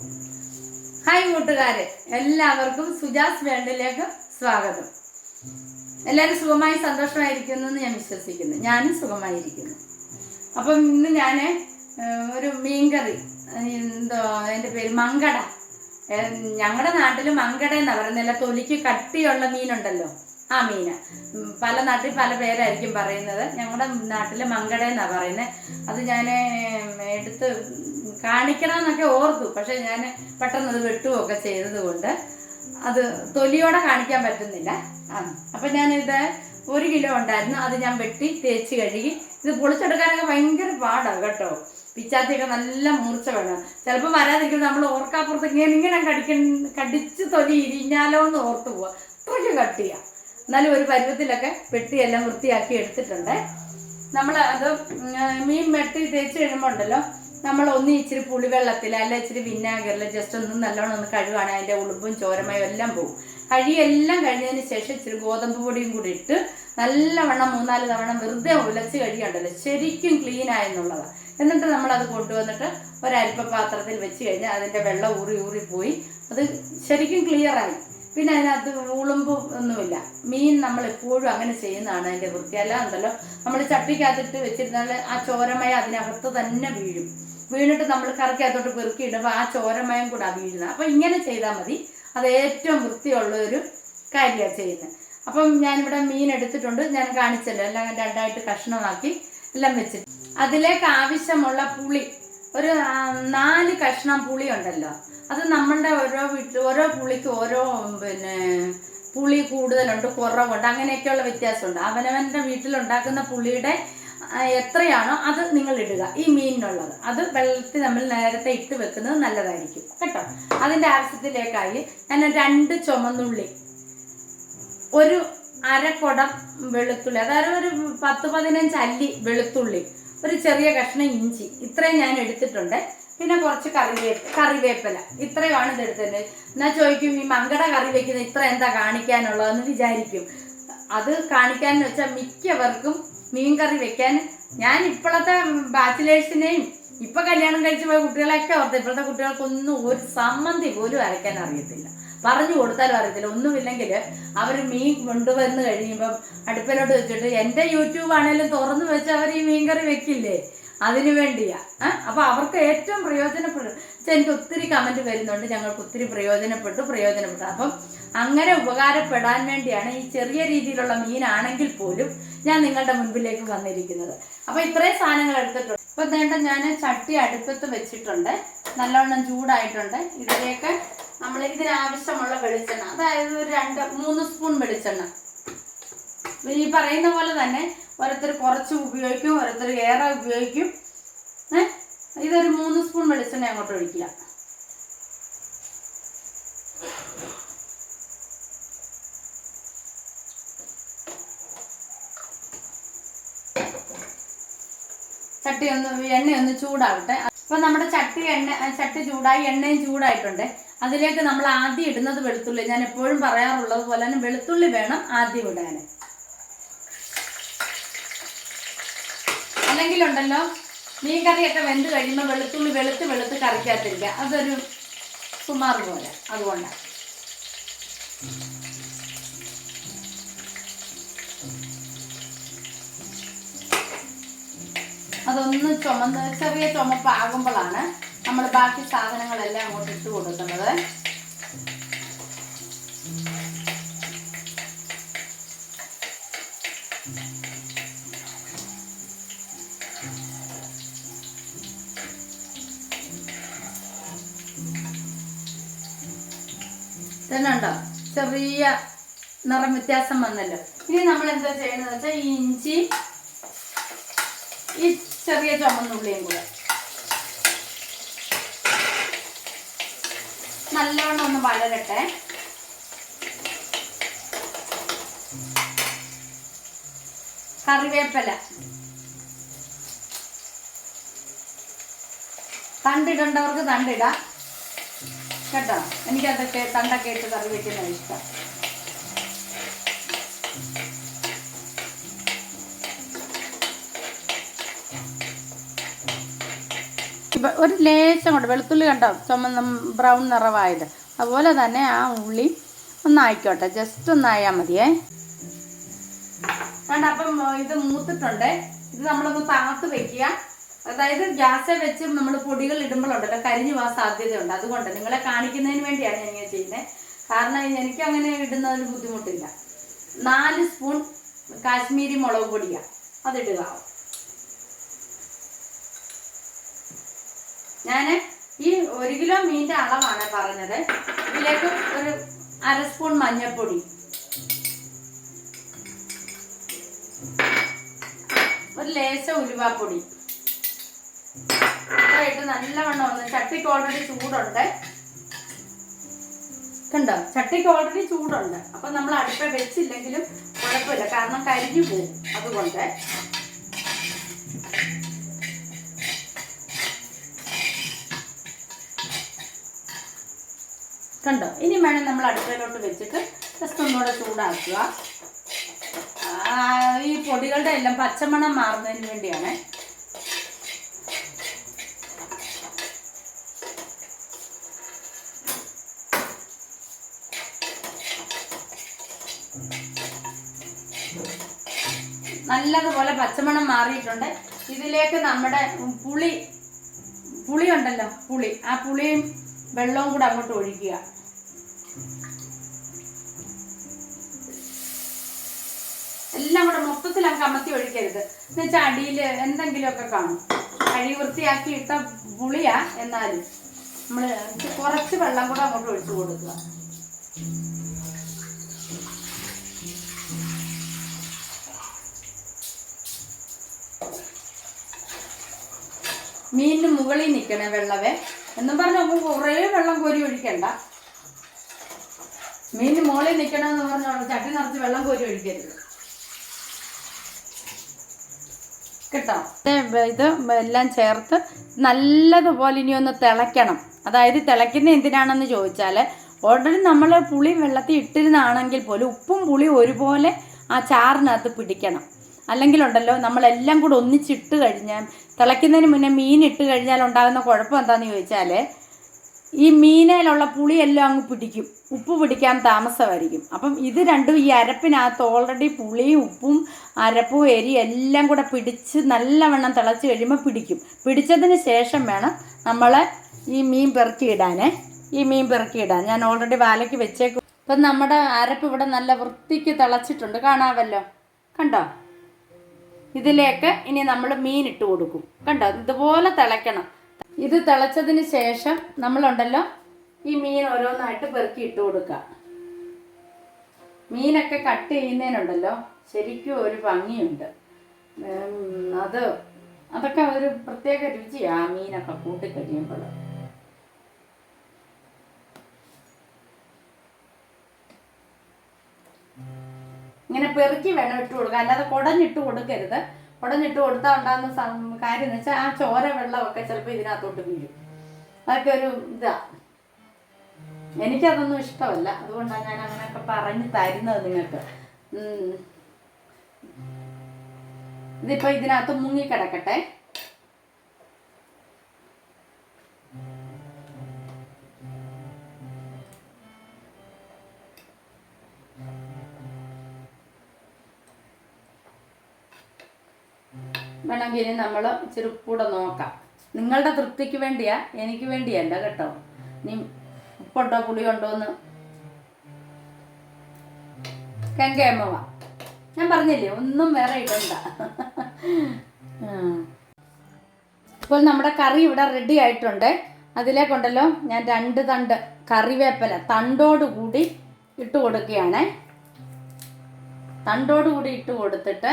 Hi കൂട്ടുകാരെ. എല്ലാവർക്കും സുജാസ് വേണ്ടിലേക്ക് സ്വാഗതം. എല്ലാവരും സുഖമായി സന്തോഷമായിരിക്കുന്നു എന്ന് ഞാൻ വിശ്വസിക്കുന്നു. ഞാനും സുഖമായിരിക്കുന്നു. അപ്പം ഇന്ന് ഞാൻ ഒരു മീൻകറി എന്തോ എന്റെ പേര് മങ്കട. ഞങ്ങളുടെ നാട്ടിൽ മങ്കട എന്ന് പറയുന്നില്ല തൊലിക്ക് കട്ടിയുള്ള മീനുണ്ടല്ലോ ആ മീന്. പല നാട്ടിൽ പല പേരായിരിക്കും പറയുന്നത്. ഞങ്ങളുടെ നാട്ടിൽ മങ്കട എന്നാ പറയുന്നത് അത് ഞാൻ എടുത്ത് കാണിക്കണമെന്നൊക്കെ ഓർത്തു. പക്ഷെ ഞാൻ പെട്ടെന്ന് അത് വെട്ടുകയൊക്കെ ചെയ്തത് കൊണ്ട് അത് തൊലിയോടെ കാണിക്കാൻ പറ്റുന്നില്ല. ആ അപ്പം ഞാനിത് ഒരു കിലോ ഉണ്ടായിരുന്നു. അത് ഞാൻ വെട്ടി തേച്ച് കഴുകി. ഇത് പൊളിച്ചെടുക്കാനൊക്കെ ഭയങ്കര പാടാണ് കേട്ടോ. പിച്ചാത്തിയൊക്കെ നല്ല മൂർച്ച വേണം. ചിലപ്പോൾ വരാതിരിക്കുന്നത് നമ്മൾ ഓർക്കാപ്പുറത്ത് ഇങ്ങനെ ഇങ്ങനെ കടിക്ക കടിച്ച് തൊലി ഇരിഞ്ഞാലോ എന്ന് ഓർത്ത് പോവുക അത്രയ്ക്ക് കട്ടിയാ. എന്നാലും ഒരു പരുവത്തിലൊക്കെ വെട്ടിയെല്ലാം വൃത്തിയാക്കി എടുത്തിട്ടുണ്ട്. നമ്മൾ അത് മീൻ വെട്ടി തേച്ച് കഴിയുമ്പോൾ ഉണ്ടല്ലോ നമ്മൾ ഒന്ന് ഇച്ചിരി പുളിവെള്ളത്തിൽ അല്ല ഇച്ചിരി വിനാഗറിൽ ജസ്റ്റ് ഒന്ന് നല്ലോണം ഒന്ന് കഴുകുകയാണെങ്കിൽ അതിന്റെ ഉളുമ്പും ചോരമയും എല്ലാം പോകും കഴിയെല്ലാം കഴിഞ്ഞതിന് ശേഷം ഇച്ചിരി ഗോതമ്പ് പൊടിയും കൂടി ഇട്ട് നല്ലവണ്ണം മൂന്നാൽ തവണ വെറുതെ ഉലച്ച് കഴിയണ്ടല്ലോ ശരിക്കും ക്ലീൻ ആയെന്നുള്ളതാണ് എന്നിട്ട് നമ്മൾ അത് കൊണ്ടുവന്നിട്ട് ഒരൽപ്പ പാത്രത്തിൽ വെച്ച് കഴിഞ്ഞാൽ അതിന്റെ വെള്ളം ഊറി ഊറി പോയി. അത് ശരിക്കും ക്ലിയർ ആയി. പിന്നെ അതിനകത്ത് ഉളുമ്പ് ഒന്നുമില്ല. മീൻ നമ്മൾ എപ്പോഴും അങ്ങനെ ചെയ്യുന്നതാണ് അതിന്റെ വൃത്തി അല്ല ഉണ്ടല്ലോ. നമ്മൾ ചട്ടിക്കകത്തിട്ട് വെച്ചിരുന്നാൽ ആ ചോരമയ അതിനകത്ത് തന്നെ വീഴും. വീണിട്ട് നമ്മൾ കറിക്കകത്തോട്ട് പെറുക്കി ഇടുമ്പോൾ ആ ചോരമയം കൂടെ വീഴുന്നത് അപ്പം ഇങ്ങനെ ചെയ്താൽ മതി. അത് ഏറ്റവും വൃത്തിയുള്ള ഒരു കാര്യമാണ് ചെയ്യുന്നത്. അപ്പം ഞാനിവിടെ മീൻ എടുത്തിട്ടുണ്ട്. ഞാൻ കാണിച്ചല്ലോ. എല്ലാം രണ്ടായിട്ട് കഷ്ണമാക്കി എല്ലാം വെച്ചിട്ട്. അതിലേക്ക് ആവശ്യമുള്ള പുളി. ഒരു നാല് കഷ്ണം പുളി ഉണ്ടല്ലോ. അത് നമ്മളുടെ ഓരോ വീട്ടിൽ ഓരോ പുളിക്ക് ഓരോ പിന്നെ പുളി കൂടുതലുണ്ട് കുറവുണ്ട്. അങ്ങനെയൊക്കെയുള്ള വ്യത്യാസമുണ്ട്. അവനവന്റെ വീട്ടിലുണ്ടാക്കുന്ന പുളിയുടെ എത്രയാണോ അത് നിങ്ങൾ ഇടുക. ഈ മീനിനുള്ളത്. അത് വെള്ളത്തിൽ നമ്മൾ നേരത്തെ ഇട്ട് വെക്കുന്നത് നല്ലതായിരിക്കും. കേട്ടോ? അതിന്റെ ആവശ്യത്തിലേക്കായി ഞാൻ രണ്ട് ചുമന്നുള്ളി ഒരു അരക്കുടം വെളുത്തുള്ളി അതായത് ഒരു പത്ത് പതിനഞ്ച് അല്ലി വെളുത്തുള്ളി ഒരു ചെറിയ കഷ്ണം ഇഞ്ചി ഇത്രയും ഞാൻ എടുത്തിട്ടുണ്ട്. പിന്നെ കുറച്ച് കറിവേപ്പ് കറിവേപ്പില. ഇത്രയുമാണ് ഇത് എടുത്തത് എന്നാൽ ചോദിക്കും ഈ മങ്കട കറി വെക്കുന്ന ഇത്ര എന്താ കാണിക്കാനുള്ളതെന്ന് വിചാരിക്കും. അത് കാണിക്കാന്ന് വെച്ചാൽ മിക്കവർക്കും മീൻ കറി വെക്കാൻ. ഞാൻ ഇപ്പോഴത്തെ ബാച്ചിലേഴ്സിനെയും ഇപ്പൊ കല്യാണം കഴിച്ചു പോയ കുട്ടികളെയൊക്കെ ഓർത്ത് ഇപ്പോഴത്തെ കുട്ടികൾക്കൊന്നും ഒരു സമ്മന്തി പോലും അരയ്ക്കാൻ അറിയത്തില്ല. പറഞ്ഞു കൊടുത്താലും അറിയത്തില്ല. ഒന്നുമില്ലെങ്കിൽ അവർ മീൻ കൊണ്ടുവന്ന് കഴിയുമ്പം അടുപ്പിലോട്ട് വെച്ചിട്ട് എന്റെ യൂട്യൂബ് ആണെങ്കിലും തുറന്നു വെച്ച് അവർ ഈ മീൻ കറി വെക്കില്ലേ? അതിനു വേണ്ടിയാ. അപ്പോൾ അപ്പൊ അവർക്ക് ഏറ്റവും പ്രയോജനപ്പെടും പക്ഷെ എനിക്ക് ഒത്തിരി കമന്റ് വരുന്നുണ്ട്. ഞങ്ങൾക്ക് ഒത്തിരി പ്രയോജനപ്പെട്ടു പ്രയോജനപ്പെട്ടു. അപ്പം അങ്ങനെ ഉപകാരപ്പെടാൻ വേണ്ടിയാണ് ഈ ചെറിയ രീതിയിലുള്ള മീനാണെങ്കിൽ പോലും ഞാൻ നിങ്ങളുടെ മുൻപിലേക്ക് വന്നിരിക്കുന്നത്. അപ്പൊ ഇത്രയും സാധനങ്ങൾ എടുത്തിട്ടുണ്ട്. ഇപ്പൊ വേണ്ട ഞാൻ ചട്ടി അടുപ്പത്ത് വെച്ചിട്ടുണ്ട്. നല്ലവണ്ണം ചൂടായിട്ടുണ്ട്. ഇതിലേക്ക് നമ്മൾ ഇതിനാവശ്യമുള്ള വെളിച്ചെണ്ണ അതായത് ഒരു രണ്ട് മൂന്ന് സ്പൂൺ വെളിച്ചെണ്ണ. ഈ പറയുന്ന പോലെ തന്നെ ഓരോരുത്തർ കുറച്ച് ഉപയോഗിക്കും ഓരോരുത്തർ ഏറെ ഉപയോഗിക്കും. ഇതൊരു മൂന്ന് സ്പൂൺ വെളിച്ചെണ്ണ അങ്ങോട്ട് ഒഴിക്കുക. ചട്ടി ഒന്ന് എണ്ണ ഒന്ന് ചൂടാവട്ടെ. അപ്പൊ നമ്മുടെ ചട്ടി എണ്ണ ചട്ടി ചൂടായി എണ്ണയും ചൂടായിട്ടുണ്ട്. അതിലേക്ക് നമ്മൾ ആദ്യം ഇടുന്നത് വെളുത്തുള്ളി. ഞാൻ എപ്പോഴും പറയാറുള്ളത് പോലെ തന്നെ വെളുത്തുള്ളി വേണം ആദ്യം ഇടാൻ. അല്ലെങ്കിലുണ്ടല്ലോ മീൻ കറിയൊക്കെ വെന്ത് കഴിയുമ്പോൾ വെളുത്തുള്ളി വെളുത്ത് വെളുത്ത് കറിക്കകത്തിരിക്കുക. അതൊരു സുമാർ പോലെ. അതുകൊണ്ടാണ്. അതൊന്ന് ചുമന്ന് ചെറിയ ചുമപ്പാകുമ്പോഴാണ് നമ്മൾ ബാക്കി സാധനങ്ങളെല്ലാം അങ്ങോട്ട് ഇട്ട് കൊടുക്കുന്നത്. തന്നെണ്ടോ ചെറിയ നിറം വ്യത്യാസം വന്നല്ലോ. ഇനി നമ്മൾ എന്താ ചെയ്യുന്നത് വെച്ചാൽ ഇഞ്ചി ഈ ചെറിയ ചുമന്നുള്ളിയും കൂടെ. നല്ലോണം ഒന്ന് വളരട്ടെ കറിവേപ്പില. തണ്ടിടേണ്ടവർക്ക് തണ്ടിടാം. കേട്ടോ? എനിക്കതൊക്കെ തണ്ടൊക്കെ ഇട്ട് കറി വെക്കുന്നത് ഇഷ്ടം. ഒരു ലേശം കൊണ്ട് വെളുത്തുള്ളി കണ്ടോ? ചുമന്ന ബ്രൗൺ നിറവായത് അതുപോലെ തന്നെ ആ ഉള്ളി ഒന്നായിക്കോട്ടെ ജസ്റ്റ് ഒന്നായാൽ മതിയേ. വേണ്ട അപ്പം ഇത് മൂത്തിട്ടുണ്ട്. ഇത് നമ്മളൊന്ന് താത്ത് വെക്കുക. അതായത് ഗ്യാസ് വെച്ച് നമ്മൾ പൊടികൾ ഇടുമ്പോഴുണ്ടല്ലോ കരിഞ്ഞു പോകാൻ സാധ്യതയുണ്ട്. അതുകൊണ്ട് നിങ്ങളെ കാണിക്കുന്നതിന് വേണ്ടിയാണ് ഞാൻ ഇങ്ങനെ ചെയ്യുന്നത്. കാരണം എനിക്ക് അങ്ങനെ ഇടുന്നതിന് ബുദ്ധിമുട്ടില്ല. നാല് സ്പൂൺ കാശ്മീരി മുളക് പൊടിയാണ് അതിടുക. ഞാൻ ഈ ഒരു കിലോ മീന്റെ അളവാണ് പറഞ്ഞത്. ഇതിലേക്ക് ഒരു അര സ്പൂൺ മഞ്ഞൾപ്പൊടി. ഒരു ലേശ ഉലുവാപ്പൊടി. ഇത്രയിട്ട് നല്ലവണ്ണം ഒന്ന് ചട്ടിക്ക് ഓൾറെഡി ചൂടുണ്ട്. കണ്ടോ? ചട്ടിക്ക് ഓൾറെഡി ചൂടുണ്ട്. അപ്പൊ നമ്മൾ അടുപ്പ വെച്ചില്ലെങ്കിലും കുഴപ്പമില്ല. കാരണം കരിഞ്ഞു പോകും അതുകൊണ്ട്. കണ്ടോ? ഇനി വേണം നമ്മൾ അടുക്കളയിലോട്ട് വെച്ചിട്ട് ജസ്റ്റ് ഒന്നുകൂടെ ചൂടാക്കുക. ഈ പൊടികളുടെ എല്ലാം പച്ചമണം മാറുന്നതിന് വേണ്ടിയാണ്. നല്ലതുപോലെ പച്ചമണം മാറിയിട്ടുണ്ട്. ഇതിലേക്ക് നമ്മുടെ പുളി പുളി ഉണ്ടല്ലോ പുളി. ആ പുളിയും വെള്ളവും കൂടെ അങ്ങോട്ട് ഒഴിക്കുക. എല്ലാം കൂടെ മൊത്തത്തിൽ അങ്ങ് കമത്തി ഒഴിക്കരുത്. എന്നുവെച്ചാൽ അടിയിൽ എന്തെങ്കിലുമൊക്കെ കാണും. കഴി വൃത്തിയാക്കി ഇട്ട പുളിയാ എന്നാലും നമ്മൾ കുറച്ച് വെള്ളം കൂടെ അങ്ങോട്ട് ഒഴിച്ചു കൊടുക്കുക. മീനിന് മുകളിൽ നിൽക്കണേ വെള്ളവേ. എന്നും പറഞ്ഞ കുറേ വെള്ളം കോരി ഒഴിക്കണ്ട. മീനിന് മോളിൽ നിൽക്കണമെന്ന് പറഞ്ഞ ചട്ടി നിറച്ച് വെള്ളം കോരി ഒഴിക്കരുത്. കേട്ടോ? ഇത് എല്ലാം ചേർത്ത് നല്ലതുപോലെ ഇനി ഒന്ന് തിളയ്ക്കണം. അതായത് തിളയ്ക്കുന്ന എന്തിനാണെന്ന് ചോദിച്ചാൽ ഓൾറെഡി നമ്മൾ പുളി വെള്ളത്തിൽ ഇട്ടിരുന്നാണെങ്കിൽ പോലും ഉപ്പും പുളി ഒരുപോലെ ആ ചാറിനകത്ത് പിടിക്കണം. അല്ലെങ്കിൽ ഉണ്ടല്ലോ നമ്മളെല്ലാം കൂടെ ഒന്നിച്ചിട്ട് കഴിഞ്ഞാൽ തിളയ്ക്കുന്നതിന് മുന്നേ മീൻ ഇട്ട് കഴിഞ്ഞാൽ ഉണ്ടാകുന്ന കുഴപ്പം എന്താണെന്ന് ചോദിച്ചാൽ ഈ മീനയിലുള്ള പുളിയെല്ലാം അങ്ങ് പിടിക്കും. ഉപ്പ് പിടിക്കാൻ താമസമായിരിക്കും. അപ്പം ഇത് രണ്ടും ഈ അരപ്പിനകത്ത് ഓൾറെഡി പുളിയും ഉപ്പും അരപ്പും എരി എല്ലാം കൂടെ പിടിച്ച് നല്ലവണ്ണം തിളച്ച് കഴിയുമ്പോൾ പിടിക്കും. പിടിച്ചതിന് ശേഷം വേണം നമ്മൾ ഈ മീൻ പെറുക്കിയിടാനേ. ഈ മീൻ പെറുക്കിയിടാൻ. ഞാൻ ഓൾറെഡി വാലയ്ക്ക് വെച്ചേക്കും. ഇപ്പം നമ്മുടെ അരപ്പ് ഇവിടെ നല്ല വൃത്തിക്ക് തിളച്ചിട്ടുണ്ട്. കാണാമല്ലോ കണ്ടോ? ഇതിലേക്ക് ഇനി നമ്മൾ മീൻ ഇട്ട് കൊടുക്കും. കണ്ടോ? ഇതുപോലെ തിളയ്ക്കണം. ഇത് തിളച്ചതിന് ശേഷം നമ്മളുണ്ടല്ലോ ഈ മീൻ ഓരോന്നായിട്ട് പെറുക്കി ഇട്ട് കൊടുക്കുക. മീനൊക്കെ കട്ട് ചെയ്യുന്നതിനുണ്ടല്ലോ ശരിക്കും ഒരു ഭംഗിയുണ്ട്. അത് അതൊക്കെ ഒരു പ്രത്യേക രുചിയാ മീനൊക്കെ കൂട്ടിക്കഴിയുമ്പോൾ. ഇങ്ങനെ പെറുക്കി വേണം ഇട്ട് കൊടുക്കുക അല്ലാതെ കുടഞ്ഞിട്ട് കൊടുക്കരുത്. കുടഞ്ഞിട്ട് കൊടുത്താൽ ഉണ്ടാകുന്ന കാര്യം എന്ന് വെച്ചാൽ ആ ചോര വെള്ളമൊക്കെ ചിലപ്പോൾ ഇതിനകത്തോട്ട് വീഴും. അതൊക്കെ ഒരു ഇതാ. എനിക്കതൊന്നും ഇഷ്ടമല്ല. അതുകൊണ്ടാണ് ഞാൻ അങ്ങനെയൊക്കെ പറഞ്ഞു തരുന്നത് നിങ്ങൾക്ക്. ഇതിപ്പോ ഇതിനകത്ത് മുങ്ങിക്കിടക്കട്ടെ. വേണമെങ്കിൽ ഇനി നമ്മൾ ഇച്ചിരി കൂടെ നോക്കാം. നിങ്ങളുടെ തൃപ്തിക്ക് വേണ്ടിയാ എനിക്ക് വേണ്ടിയല്ല കേട്ടോ. ഇനി ഉപ്പുണ്ടോ പുളിയുണ്ടോ എന്ന് കെങ്കേമ്മ ഞാൻ പറഞ്ഞില്ലേ ഒന്നും വേറെ ഇടണ്ട. ഇപ്പോൾ നമ്മുടെ കറി ഇവിടെ റെഡി ആയിട്ടുണ്ട്. അതിലേക്കുണ്ടല്ലോ ഞാൻ രണ്ട് തണ്ട് കറിവേപ്പില തണ്ടോട് കൂടി ഇട്ട് കൊടുക്കുകയാണേ. തണ്ടോട് കൂടി ഇട്ട് കൊടുത്തിട്ട്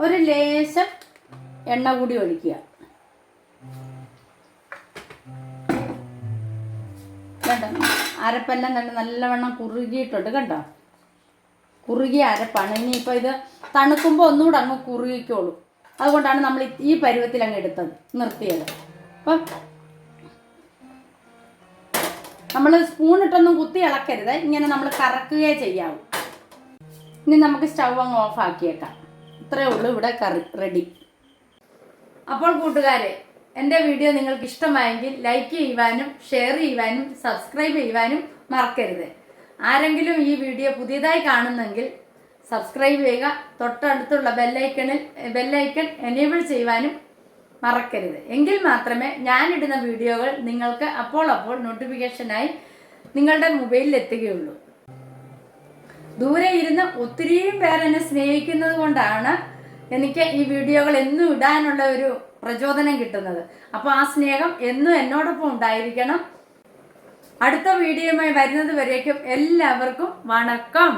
ഒരു ലേശം എണ്ണ കൂടി ഒഴിക്കുക. കണ്ടോ? അരപ്പെല്ലാം കണ്ട് നല്ലവണ്ണം കുറുകിയിട്ടുണ്ട് കണ്ടോ? കുറുകിയ അരപ്പാണ്. ഇനിയിപ്പോൾ ഇത് തണുക്കുമ്പോൾ ഒന്നുകൂടെ അങ്ങ് കുറുകിക്കോളും. അതുകൊണ്ടാണ് നമ്മൾ ഈ- പരുവത്തിൽ അങ്ങ് എടുത്തത് നിർത്തിയത്. അപ്പം നമ്മൾ സ്പൂൺ ഇട്ടൊന്നും കുത്തി ഇളക്കരുത്. ഇങ്ങനെ നമ്മൾ കറക്കുകയേ ചെയ്യാവൂ. ഇനി നമുക്ക് സ്റ്റൗ അങ്ങ് ഓഫ് ഇത്രയേ ഉള്ളൂ ഇവിടെ കറി റെഡി അപ്പോൾ കൂട്ടുകാരെ എന്റെ വീഡിയോ നിങ്ങൾക്ക് ഇഷ്ടമായെങ്കിൽ ലൈക്ക് ചെയ്യുവാനും ഷെയർ ചെയ്യുവാനും സബ്സ്ക്രൈബ് ചെയ്യുവാനും മറക്കരുത്. ആരെങ്കിലും ഈ വീഡിയോ പുതിയതായി കാണുന്നെങ്കിൽ സബ്സ്ക്രൈബ് ചെയ്യുക തൊട്ടടുത്തുള്ള ബെല്ലൈക്കണിൽ ബെല്ലൈക്കൺ എനേബിൾ ചെയ്യുവാനും മറക്കരുത്. എങ്കിൽ മാത്രമേ ഞാനിടുന്ന വീഡിയോകൾ നിങ്ങൾക്ക് അപ്പോൾ അപ്പോൾ നോട്ടിഫിക്കേഷനായി നിങ്ങളുടെ മൊബൈലിൽ എത്തുകയുള്ളൂ. ദൂരെ ഇരുന്ന് ഒത്തിരിയും പേരെന്നെ സ്നേഹിക്കുന്നത് കൊണ്ടാണ് എനിക്ക് ഈ വീഡിയോകൾ എന്നും ഇടാനുള്ള ഒരു പ്രചോദനം കിട്ടുന്നത്. അപ്പോൾ ആ സ്നേഹം എന്നും എന്നോടൊപ്പം ഉണ്ടായിരിക്കണം. അടുത്ത വീഡിയോയുമായി വരുന്നത് വരേക്കും എല്ലാവർക്കും വണക്കം.